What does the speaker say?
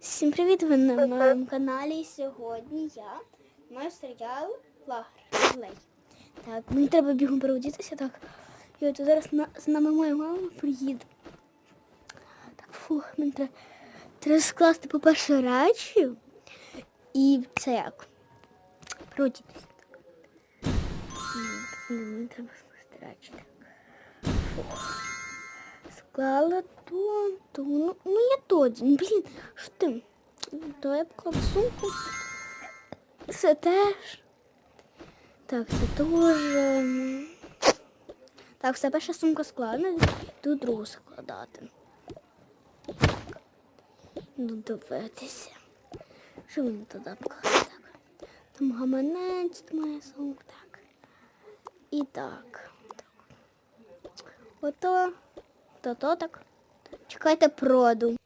Всім привіт! Ви на моєму каналі. І Сьогодні я маю серіал Лагерлей. Так, мені треба бігом переодітися, так. І от зараз з нами моя мама приїде. Так, фух, мені треба, треба скласти, по-перше, речі. І це як? Переодітися. Мені треба скласти речі. Так. Фух. Склала то, то, ну, ну я тоді. Ну, Блін, що ти? То я покладу сумку. Це теж. Так, це теж. ем, Так, все перша сумка складена, тут другу складати. Ну, дивитися. Що мені туди покласти? Так. Там гаманець, моя сумка. Так. І так. Ото. То то так. Чекайте проду.